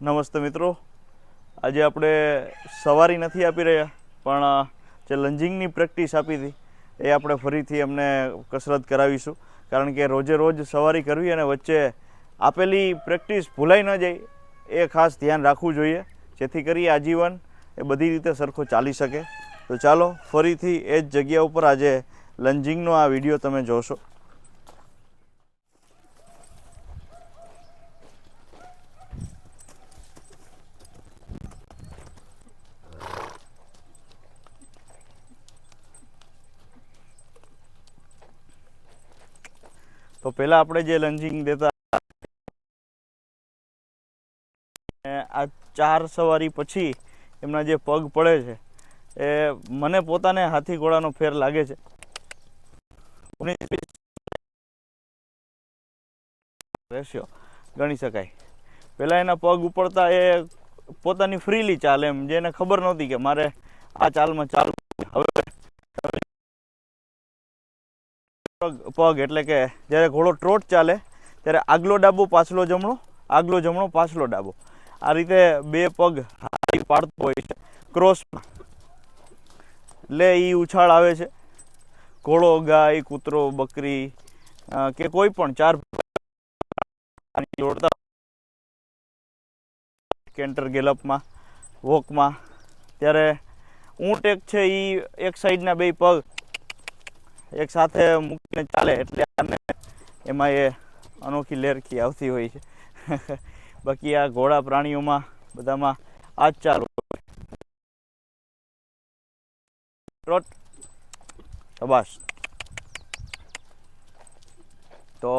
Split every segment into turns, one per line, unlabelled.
નમસ્તે મિત્રો. આજે આપણે સવારી નથી આપી રહ્યા, પણ જે લંજિંગની પ્રેક્ટિસ આપી હતી, એ આપણે ફરીથી એમને કસરત કરાવીશું. કારણ કે રોજે રોજ સવારી કરવી અને વચ્ચે આપેલી પ્રેક્ટિસ ભૂલાઈ ન જાય, એ ખાસ ધ્યાન રાખવું જોઈએ. જેથી કરી આજીવન એ બધી રીતે સરખો ચાલી શકે. તો ચાલો, ફરીથી એ જ જગ્યા ઉપર આજે લંજિંગનો આ વીડિયો તમે જોશો. પહેલાં આપણે જે લંચિંગ દેતા આ ચાર સવારી પછી એમના જે પગ પડે છે, એ મને પોતાને હાથી ઘોડાનો ફેર લાગે છે. રેશિયો, ગણી શકાય. પહેલાં એના પગ ઉપડતા એ પોતાની ફ્રીલી ચાલે એમ, જેને ખબર નહોતી કે મારે આ ચાલમાં ચાલ હવે પગ એટલે કે જ્યારે ઘોડો ટ્રોટ ચાલે ત્યારે આગલો ડાબો, પાછલો જમણો, આગલો જમણો, પાછલો ડાબો. આ રીતે બે પગ હાથી પાડતો હોય છે ક્રોસમાં. એટલે એ ઉછાળ આવે છે. ઘોડો, ગાય, કૂતરો, બકરી કે કોઈ પણ ચાર જોડતા કેન્ટર ગેલપમાં, વોકમાં. ત્યારે ઊંટ એક છે એ એક સાઈડના બે પગ એક સાથે મૂકીને ચાલે એટલે આને એમાં એ અનોખી લેરખી આવતી હોય છે. બાકી આ ઘોડા પ્રાણીઓમાં બધામાં આ જ ચાલુ ટ્રોટ શબાશ. તો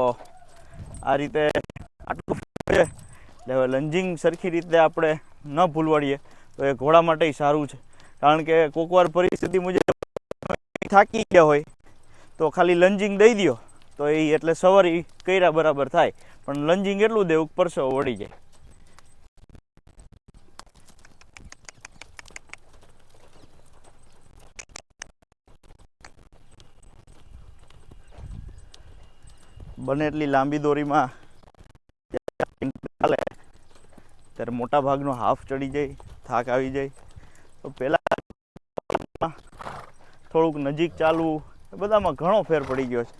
આ રીતે આટલું છે. એટલે લંજિંગ સરખી રીતે આપણે ન ભૂલવાડીએ. તો એ ઘોડા માટે સારું છે. કારણ કે કોકવાર પરિસ્થિતિ મુજબ થાકી ગયા હોય તો ખાલી લંજિંગ દઈ દ્યો. તો એ એટલે સવારી કર્યા બરાબર થાય. પણ લંજિંગ એટલું દેવું પરસેવો વળી જાય. બને એટલી લાંબી દોરીમાં ત્યારે મોટા ભાગનો હાફ ચડી જાય, થાક આવી જાય. તો પહેલાં થોડુંક નજીક ચાલવું બધામાં ઘણો ફેર પડી ગયો છે.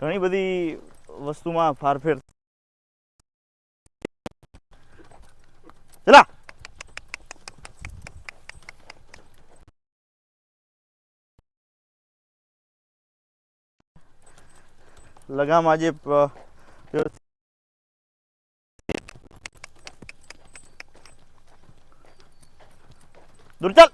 ઘણી બધી વસ્તુમાં ફારફેર. ચલા. લગામ આજે 노릇장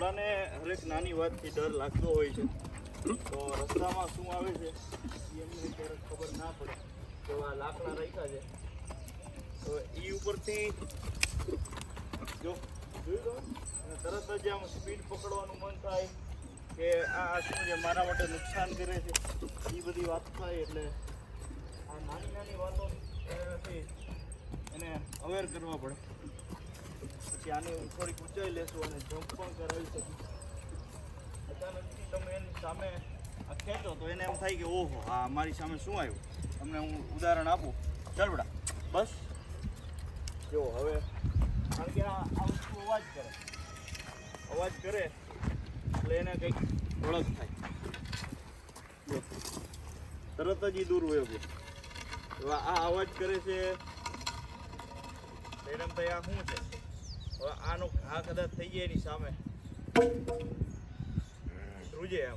ઘોડાને હરેક નાની વાતથી ડર લાગતો હોય છે. તો રસ્તામાં શું આવે છે એમને ક્યારેક ખબર ના પડે. તો આ લાકડા રાખ્યા છે. તો એ ઉપરથી જો જોયું તો તરત જ આમ સ્પીડ પકડવાનું મન થાય કે આ શું છે, મારા માટે નુકસાન કરે છે. એ બધી વાત થાય એટલે આ નાની નાની વાતો એને અવેર કરવા પડે. પછી આને થોડીક ઊંચાઈ લેશું અને જમ્પ પણ કરાવી શકું અચાનકથી તમે એની સામે ખેંચો તો એને એમ થાય કે ઓહો હા મારી સામે શું આવ્યું? તમને હું ઉદાહરણ આપું. ચાલ બસ. જો, હવે, કારણ કે આ વસ્તુ અવાજ કરે. અવાજ કરે એટલે એને કંઈક ઓળખ થાય. તરત જ એ દૂર વયો ગયો. આ અવાજ કરે છે ભાઈ આ શું છે? હવે આનો ઘા કદાચ થઈ જાય એની સામે. ધ્રુજે એમ.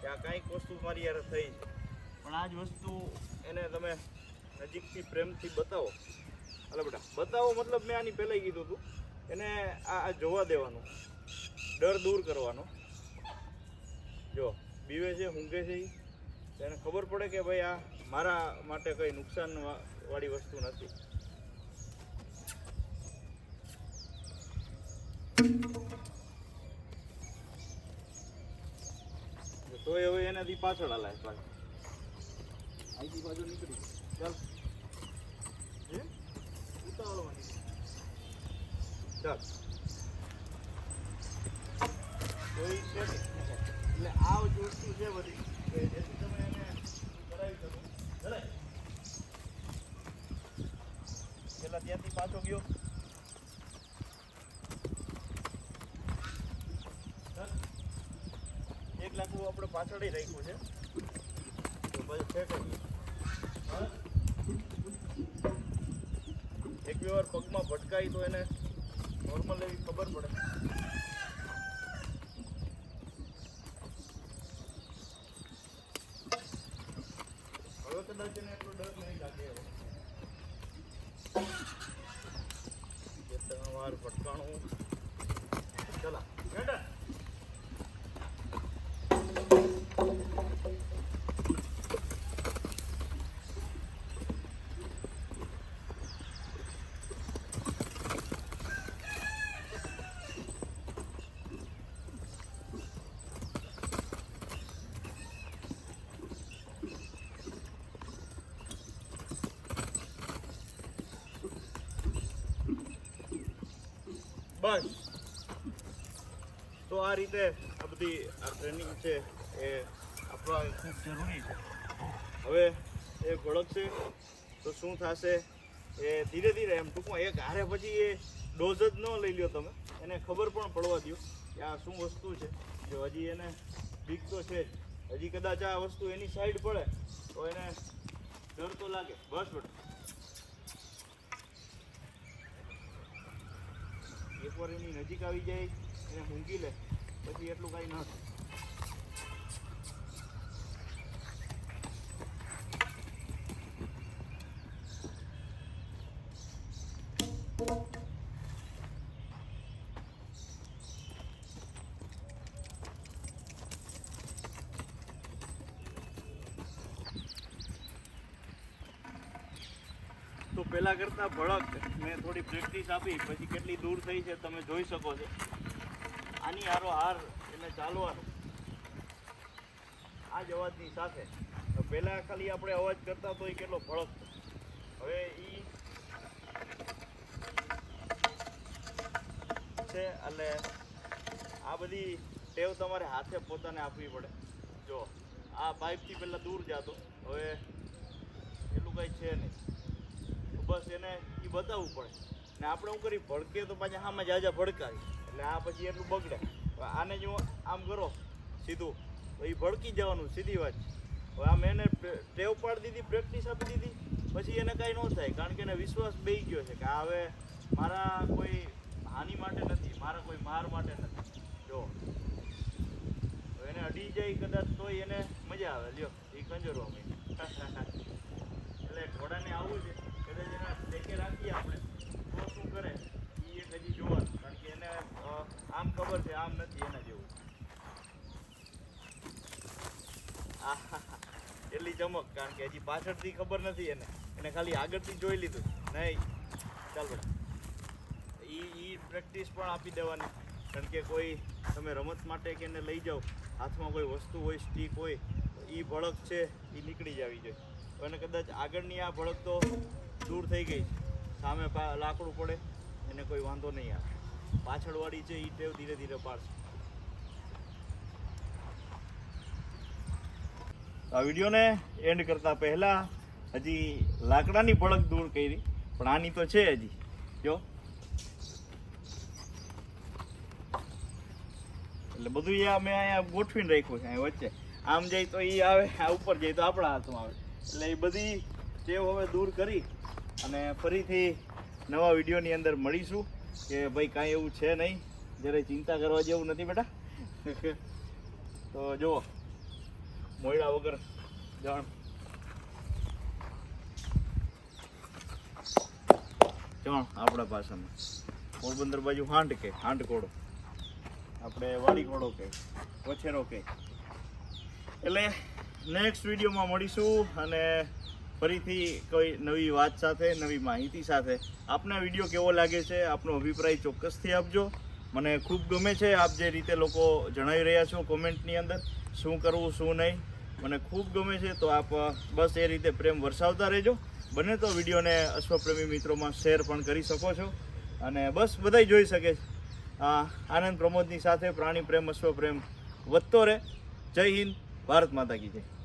કે આ કાંઈક વસ્તુ મારી યાર થઈ. પણ આ જ વસ્તુ એને તમે નજીકથી પ્રેમથી બતાવો. અલે બેટા. બતાવો મતલબ મેં આની પહેલાં કીધું હતું. એને આ જોવા દેવાનું. ડર દૂર કરવાનો. જો, બીવે છે, ઊંઘે છે એને ખબર પડે કે ભાઈ આ મારા માટે કંઈ નુકસાન વાળી વસ્તુ નથી. તોય હવે એનાથી પાછળ હલાય પાછળ અહીંથી બાજુ નીકળી. ચાલ. ચાલ. કોઈ છે એટલે આ વસ્તુ છે બધી. કે જેથી તમે એને કરાવી શકો. ચલે પેલા ત્યાંથી પાછો ગયો ચાલ. એક આપણે પાછળ રાખ્યું છે. તો પછી છે કરીએ એક બે વાર પગમાં ભટકાય તો એને નોર્મલ એવી ખબર પડે. કદાચ એને એટલો ડર નહીં લાગે એવો. વાર ભટકાણું. ચલા, બેટા. બસ. તો આ રીતે આ બધી આ ટ્રેનિંગ છે એ આપવા ખૂબ જરૂરી છે. હવે એ ભળકશે તો શું થશે? એ ધીરે ધીરે એમ ટૂંકમાં એક હારે પછી એ ડોઝ જ ન લઈ લ્યો તમે. એને ખબર પણ પડવા દો કે આ શું વસ્તુ છે. જો હજી એને બીક તો છે હજી કદાચ આ વસ્તુ એની સાઈડ પડે, તો એને ડર તો લાગે. બસ બેટા. એની નજીક આવી જાય એને મૂંગી લે. પછી એટલું કાંઈ ના થાય. તો પહેલા કરતાં ભડક મેં થોડી પ્રેક્ટિસ આપી, પછી કેટલી દૂર થઈ છે તમે જોઈ શકો છો. આની હારો હાર એને ચાલવાનો. આ જ અવાજની સાથે. તો પહેલાં ખાલી આપણે અવાજ કરતા તો એ કેટલો ભડક હવે એ છે એટલે આ બધી ટેવ તમારે હાથે પોતાને આપવી પડે. જો, આ પાઇપથી પહેલાં દૂર જતો. હવે એટલું કંઈ છે નહીં. બસ એને એ બતાવવું પડે. ને આપણે શું કરી ભડકે તો પાછા આમાં જાજા ભડકાવી એટલે આ પછી એટલું બગડે. આને જો આમ કરો, સીધું. તો એ ભડકી જવાનું, સીધી વાત. હવે આમ એને ટેવ પાડી દીધી, પ્રેક્ટિસ આપી દીધી. પછી એને કાંઈ ન થાય, કારણ કે એને વિશ્વાસ બેસી ગયો છે કે હવે મારા કોઈ હાનિ માટે નથી, મારા કોઈ માર માટે નથી. જો. એને અડી જાય કદાચ તોય એને મજા આવે. લ્યો એ કંજરો અમે એટલે ઘોડાને આવું છે. રાખીએ આપણે તો શું કરે એ એક હજી જોવાનું કારણ કે એને આમ ખબર છે આમ નથી એના જેવું. એટલી ચમક કારણ કે હજી પાછળથી ખબર નથી એને એને ખાલી આગળથી જોઈ લીધું નહીં ચાલ બેટા એ એ પ્રેક્ટિસ પણ આપી દેવાની કારણ કે કોઈ તમે રમત માટે કે એને લઈ જાઓ હાથમાં કોઈ વસ્તુ હોય સ્ટીક હોય એ ભળક છે એ નીકળી જવી જોઈએ અને કદાચ આગળની આ ભળક તો દૂર થઈ ગઈ સામે લાકડું પડે, એને કોઈ વાંધો નહીં આવે. પાછળવાળી છે, એ ટેવ ધીરે ધીરે પાડશે. આ વિડીયોને એન્ડ કરતા પહેલા હજી લાકડાની ભડક દૂર કરી, પણ આની તો છે હજી. જો. એટલે બધું એ અમે અહીંયા ગોઠવીને રાખ્યું છે, અહીંયા વચ્ચે. આમ જાય તો એ આવે, આ ઉપર જાય તો આપણા હાથમાં આવે. એટલે એ બધી ટેવ હવે દૂર કરી. અને ફરીથી નવા વિડીયોની અંદર મળીશું કે ભાઈ કાંઈ એવું છે નહીં. જ્યારે ચિંતા કરવા જેવું નથી બેટા. તો જુઓ, મોયડા વગર જાણ. જાણ આપણા ભાષામાં. પોરબંદર બાજુ હાંડ કે, હાંડ કોડો. આપણે વાડી કોડો કે, વછેરો કે. એટલે નેક્સ્ટ વિડીયોમાં મળીશું અને ફરીથી કોઈ નવી વાત સાથે, નવી માહિતી સાથે. આપને વીડિયો કેવો લાગે છે, આપનો અભિપ્રાય ચોક્કસથી આપજો. મને ખૂબ ગમે છે આપ જે રીતે લોકો જણાવી રહ્યા છો કોમેન્ટની અંદર, શું કરવું, શું નહીં. મને ખૂબ ગમે છે, તો આપ બસ એ રીતે પ્રેમ વરસાવતા રહેજો. બને તો વિડીયોને અશ્વપ્રેમી મિત્રોમાં શેર પણ કરી શકો છો. અને બસ બધાય જોઈ શકે છે. આનંદ પ્રમોદની સાથે પ્રાણી પ્રેમ અશ્વ પ્રેમ વધતો રહે. જય હિન્દ, ભારત માતા કી જય.